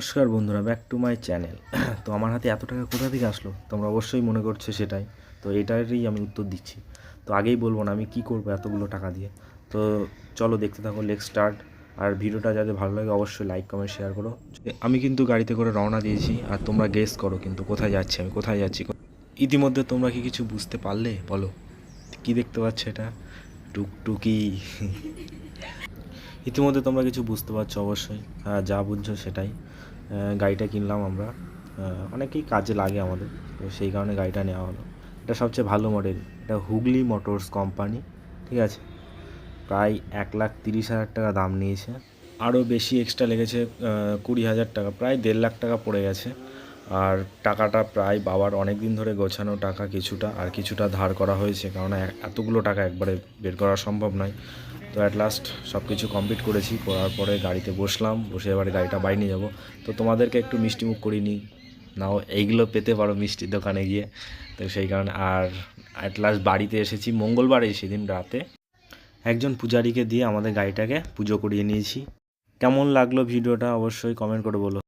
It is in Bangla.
নমস্কার বন্ধুরা ব্যাক টু মাই চ্যানেল তো আমার হাতে এত টাকা কোথা থেকে আসলো? তোমরা অবশ্যই মনে করছ সেটাই। তো এটারই আমি উত্তর দিচ্ছি। তো আগেই বলব না, আমি কি করব এতগুলো টাকা দিয়ে? তো চলো দেখতে থাকো লেগ স্টার্ট আর ভিডিওটা যাতে ভালো লাগে, অবশ্যই লাইক কমেন্ট শেয়ার করো। আমি কিন্তু গাড়িতে করে রওনা দিয়েছি, আর তোমরা গেস করো কিন্তু কোথায় যাচ্ছি আমি, কোথায় যাচ্ছি? ইতিমধ্যে তোমরা কি কিছু বুঝতে পারলে? বলো। কি দেখতে পাচ্ছ এটা? টুকটুকি। ইতিমধ্যে তোমরা কিছু বুঝতে পারছ অবশ্যই যা বুঝছ সেটাই। গাড়িটা কিনলাম আমরা। অনেকেই কাজে লাগে আমাদের, তো সেই কারণে গাড়িটা নেওয়া হলো। এটা সবচেয়ে ভালো মডেল, এটা হুগলি মোটরস কোম্পানি, ঠিক আছে? প্রায় এক লাখ তিরিশ হাজার টাকা দাম নিয়েছে। আরও বেশি এক্সট্রা লেগেছে কুড়ি হাজার টাকা, প্রায় দেড় লাখ টাকা পড়ে গেছে। আর টাকাটা প্রায় বাবার অনেক দিন ধরে গোছানো টাকা কিছুটা, আর কিছুটা ধার করা হয়েছে কারণ এতগুলো টাকা একবারে বের করা সম্ভব নয়। তো অ্যাট লাস্ট সব কিছু কমপ্লিট করেছি, করার পরে গাড়িতে বসলাম, বসে এবারে গাড়িটা বাইরে নিয়ে যাব। তো তোমাদেরকে একটু মিষ্টি মুখ করিনি নাও, এইগুলো পেতে পারো মিষ্টির দোকানে গিয়ে। তো সেই কারণে, আর অ্যাট লাস্ট বাড়িতে এসেছি, মঙ্গলবারে সেদিন রাতে। একজন পূজারীকে দিয়ে আমাদের গাড়িটাকে পুজো করিয়ে নিয়েছি। কেমন লাগল ভিডিওটা অবশ্যই কমেন্ট করে বলো।